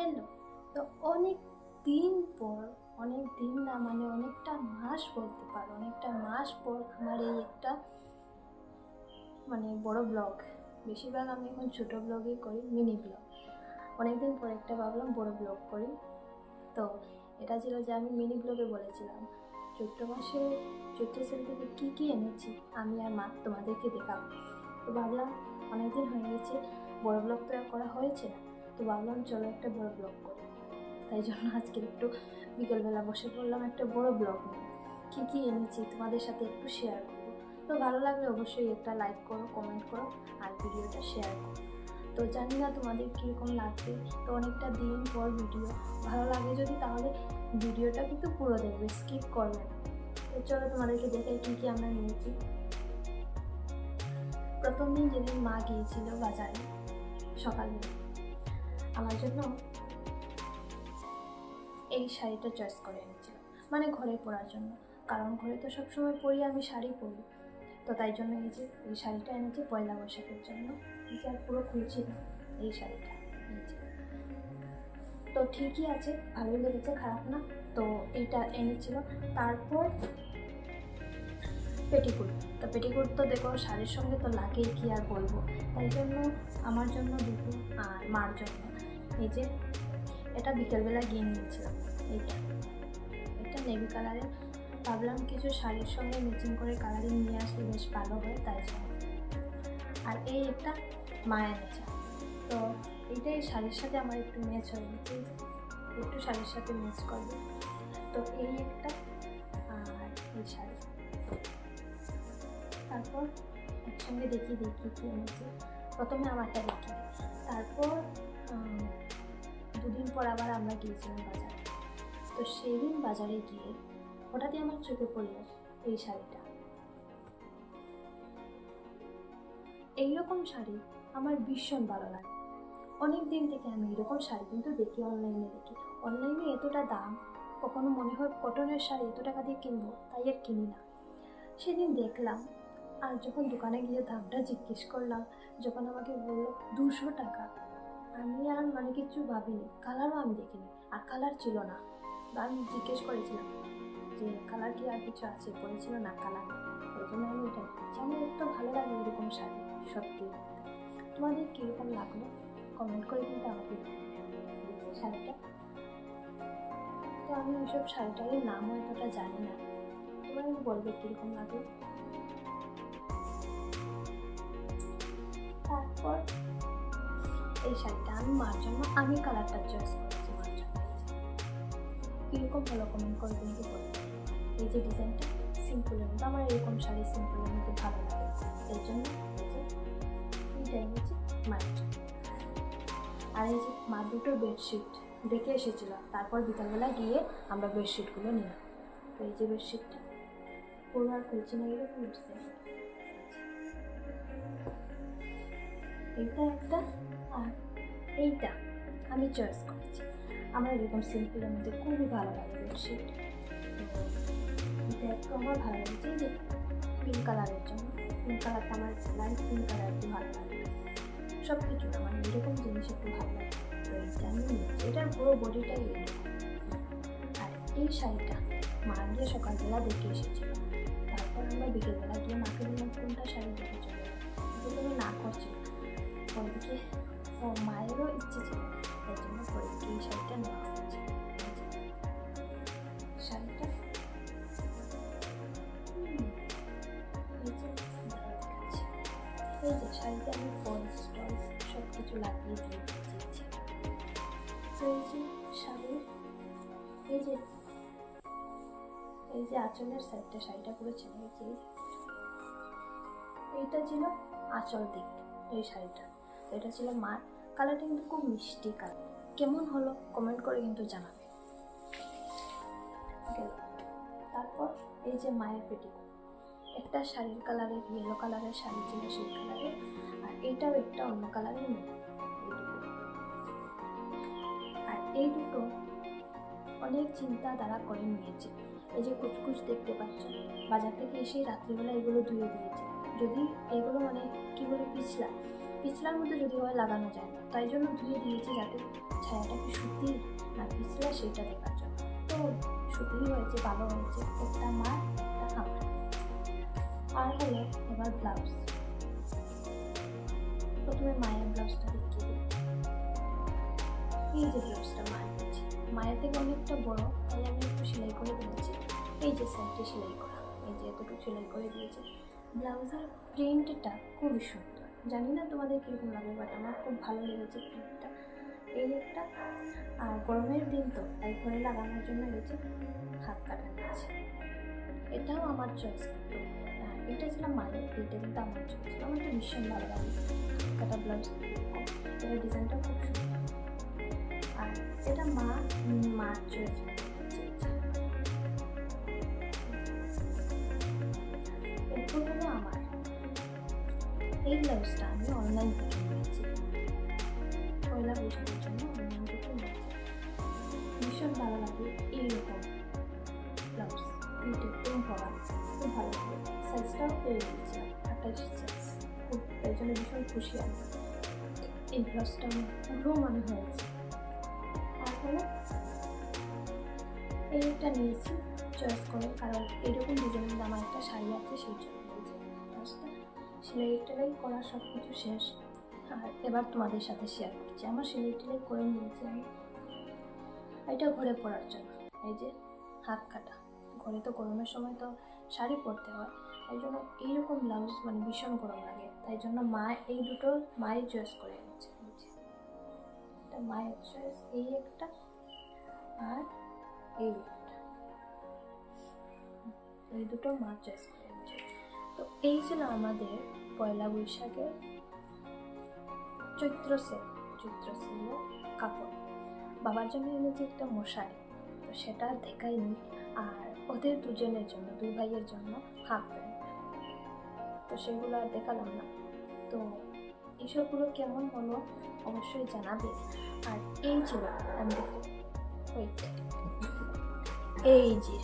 Hello তো অনেক দিন পর, অনেক দিন না মানে অনেকটা মাস বলতে পারো, অনেকটা মাস পর আমার এই একটা মানে বড় ব্লগ বেশিরভাগ আমি এখন ছোট ব্লগই করি মিনি ব্লগ অনেকদিন পর একটা ভাবলাম বড় ব্লগ করি। তো এটা ছিল যে আমি মিনি ব্লগে বলেছিলাম, চৈত্র মাসে, চৈত্র সেল থেকে কী কী এনেছি আমি আর মা তোমাদেরকে দেখাবো। তো ভাবলাম অনেকদিন হয়ে গেছে, বড় ব্লগ তো করা হয়েছে না। তো ভাবলাম, চলো একটা বড় ব্লগ করি। তাই জন্য আজকে একটু বিকেলবেলা বসে পড়লাম একটা বড় ব্লগ নিয়ে। কী কী এনেছি তোমাদের সাথে একটু শেয়ার করব। তো ভালো লাগলে অবশ্যই একটা লাইক করো কমেন্ট করো আর ভিডিওটা শেয়ার করো। তো জানি না তোমাদের কীরকম লাগবে। তো অনেকটা দিন পর ভিডিও ভালো লাগে যদি তাহলে ভিডিওটা কিন্তু পুরো দেখবে স্কিপ করবে না। তো চলো তোমাদেরকে দেখাই কী কী আমরা নিয়েছি প্রথম দিন যেদিন মা গিয়েছিল বাজারে সকালবেলা। আমার জন্য এই শাড়িটা চয়েস করে এনেছিল। মানে ঘরে পরার জন্য। কারণ ঘরে তো সবসময় পরি, আমি শাড়ি পরি। তো তাই জন্য এই যে, এই শাড়িটা এনেছি পয়লা বৈশাখের জন্য। এই যে আর পুরো খুলছি না, এই শাড়িটা যে। তো ঠিকই আছে, ভালোই লেগেছে, খারাপ না। তো এইটা এনেছিল। তারপর পেটিকুট। তো পেটিকুট তো দেখো, শাড়ির সঙ্গে তো লাগেই, কি আর বলব। তাই জন্য আমার জন্য দুটো আর মার জন্য। এই যে, এটা বিকেলবেলা গিয়ে নিয়েছিলাম। এইটা। এটা নেভি কালারের ভাবলাম কিছু শাড়ির সঙ্গে ম্যাচিং করে কালারিং নিয়ে আসলে বেশ ভালো হয়, তাই জন্য আর এই একটা মায়া নেচা। তো এইটা এই শাড়ির সাথে আমার একটু ম্যাচ হয়ে গেছে একটু শাড়ির সাথে ম্যাচ করবে। তো এই একটা আর এই শাড়ি। তারপর একসঙ্গে দেখি দেখি কি এনেছে প্রথমে আমারটা দেখি। তারপর দুদিন পর আবার আমরা গিয়েছিলাম বাজারে। তো সেই দিন বাজারে গিয়ে হঠাৎই আমার চোখে পড়ল এই শাড়িটা। এইরকম শাড়ি আমার ভীষণ ভালো লাগে। অনেক দিন থেকে আমি এরকম শাড়ি কিন্তু দেখি, অনলাইনে দেখি। অনলাইনে এতটা দাম, কখনো মনে হয় কটনের শাড়ি এত টাকা দিয়ে কিনবো, তাই আর কিনি না। সেদিন দেখলাম, আর যখন দোকানে গিয়ে দামটা জিজ্ঞেস করলাম, যখন আমাকে বলল দুশো টাকা আমি আর মানে কিছু ভাবিনি। কালারও আমি দেখিনি। আর কালার ছিল না। আমি জিজ্ঞেস করেছিলাম যে কালার কি আর কিছু আছে? বলেছিল, না কালার ওই জন্য আমি এটা আমার একটু ভালো লাগে এরকম শাড়ি, সত্যি। তোমাদের কীরকম লাগল? কমেন্ট করে কিন্তু আমাকে শাড়িটা? তো আমি ওইসব শাড়িটার নাম এতটা জানি না। তোমরা বলবে কীরকম লাগল? এই শাড়িটা আমি মার জন্য, আমি কালারটা চয়েস করেছি মার জন্য। কীরকম হলো কমেন্ট করে কিন্তু এই যে ডিজাইনটা সিম্পলের মধ্যে আমার এরকম শাড়ি সিম্পলের মধ্যে ভালো লাগে। এই জন্য এইটাই হচ্ছে মায়ের আর এই যে মা দুটো বেডশিট দেখে এসেছিল। তারপর বিকালবেলা গিয়ে আমরা বেডশিটগুলো নিলাম। তো এই যে বেডশিটটা পুরো আর খুলছি না, এরকম এইটা একটা আর এইটা আমি চয়েস করেছি। আমার এরকম সিম্পলের মধ্যে খুবই ভালো লাগে বেডশিট একটু আমার ভালো লাগছে যে পিঙ্ক কালারের জন্য। পিঙ্ক কালারটা আমার লাইট পিঙ্ক কালার একটু ভালো লাগে। সব কিছু না মানে এরকম জিনিস একটু ভালো লাগে। তো এইটা আমি নিয়েছি। এটার পুরো বডিটাই আর এই শাড়িটা মা গিয়ে সকালবেলা দেখে এসেছিল। তারপর আমরা বিকেলবেলা গিয়ে মাকে কোনটা শাড়ি দেখে চলে তুমি না করছিল ওইদিকে ও মায়েরও ইচ্ছে ছিল, তাই জন্য পরীকে এই শাড়িটা নেওয়া হয়েছে। শাড়িটা আমি যে এই যে এই যে আঁচলের সাইডটা, শাড়িটা। এইটা ছিল আঁচল দিক, এই শাড়িটা। এটা ছিল মার। কালারটা কিন্তু খুব মিষ্টি কালার। কেমন হলো কমেন্ট করে কিন্তু জানাবে। তারপর এই যে মায়ের পেটিকোট। একটা শাড়ির কালারের ইয়েলো কালারের শাড়ি ছিল সেই কালারের আর এইটাও একটা অন্য কালারের নেই আর এই দুটো অনেক চিন্তা দ্বারা করে নিয়েছে। এই যে কুচকুচ দেখতে পাচ্ছ, বাজার থেকে এসে রাত্রিবেলা এগুলো ধুয়ে দিয়েছি। যদি এগুলো মানে কি বলে পিছলা পিছলার মধ্যে যদি হয় লাগানো যায় না। তাই জন্য ধুয়ে দিয়েছি যাতে ছায়াটা কি শুকিয়ে সেটা দেখার জন্য। তো শুটিং হয়েছে, ভালো হয়েছে। একটা মা একটা আমার আর হলো এবার ব্লাউজ। প্রথমে মায়ের ব্লাউজটা দেখিয়ে দিই। এই যে ব্লাউজটা মায়ের আছে মায়ের থেকে অনেকটা বড়, তাই আমি একটু সেলাই করে দিয়েছি। এই যে সাইডে সেলাই করা। এই যে এতটুকু সেলাই করে দিয়েছি। ব্লাউজের প্রিন্টটা খুবই সুন্দর। জানি না তোমাদের কীরকম লাগবে বাট আমার খুব ভালো লেগেছে প্রিন্টটা এই একটা। আর গরমের দিন তো, তাই ঘরে লাগানোর জন্য যে হাত কাটা নিয়েছে এটাও আমার চয়েস কিন্তু। এটা ছিল মায়ের, এইটা কিন্তু আমার চয়েস আমার তো ভীষণ ভালো লাগে হাত কাটা ব্লাউজ এটার ডিজাইনটা খুব সুন্দর। আর এটা মা মার চয়েস এই ব্লাউজটা আমি অনলাইন থেকে নিয়েছি পয়লা বৈশাখের জন্য অনলাইন থেকে নিয়েছি ভীষণ ভালো লাগে এইরকম ব্লাউজ প্রিন্ট একদম ভরা খুব ভালো লাগে। সাইজটাও পেয়ে গিয়েছিলাম আঠাশ সাইজ খুব, তাই জন্য ভীষণ খুশি আমি। এই ব্লাউজটা আমার পুরো মনে হয়েছে। হলো এইটা নিয়েছি চয়েস করে, কারণ এরকম ডিজাইনের আমার একটা শাড়ি আছে, সেই জন্য। সেলাই টেলাই করা সব কিছু শেষ। আর এবার তোমাদের সাথে শেয়ার করছি। আমার সেলাই টেলাই করে নিয়েছি আমি। এটা ঘরে পরার জন্য। এই যে হাত কাটা। ঘরে তো গরমের সময় তো শাড়ি পরতে হয়। তাই জন্য এইরকম ব্লাউজ মানে ভীষণ গরম লাগে। তাই জন্য মা এই দুটো মায়ের চয়েস করে এনেছে। এটা মায়ের চয়েস এই একটা আর এই একটা। এই দুটো মা চয়েস করে এনেছে। তো এই ছিল আমাদের পয়লা বৈশাখে চৈত্র সেল চৈত্র সেলের কাপড়। বাবার জন্য এনেছি একটা মশারি, তো সেটা আর দেখাইনি। আর ওদের দুজনের জন্য, দুই ভাইয়ের জন্য হাফ প্যান্ট তো সেগুলো আর দেখালাম না। তো এইসবগুলো কেমন হলো অবশ্যই জানাবে। আর এই ছিল আমি দেখো ওয়েট এই যে।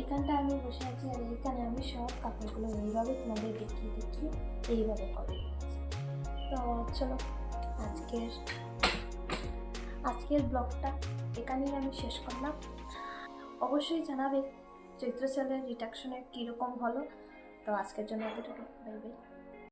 এখানটা আমি বসে আছি আর এইখানে আমি সব কাপড়গুলো এইভাবে তোমাদের দেখিয়ে দেখিয়ে এইভাবে করে তো চলো, আজকের আজকের ব্লগটা এখানেই আমি শেষ করলাম। অবশ্যই জানাবে, চৈত্র সেলের রিটাকশনের কীরকম হলো। তো আজকের জন্য এতটুকু। Bye bye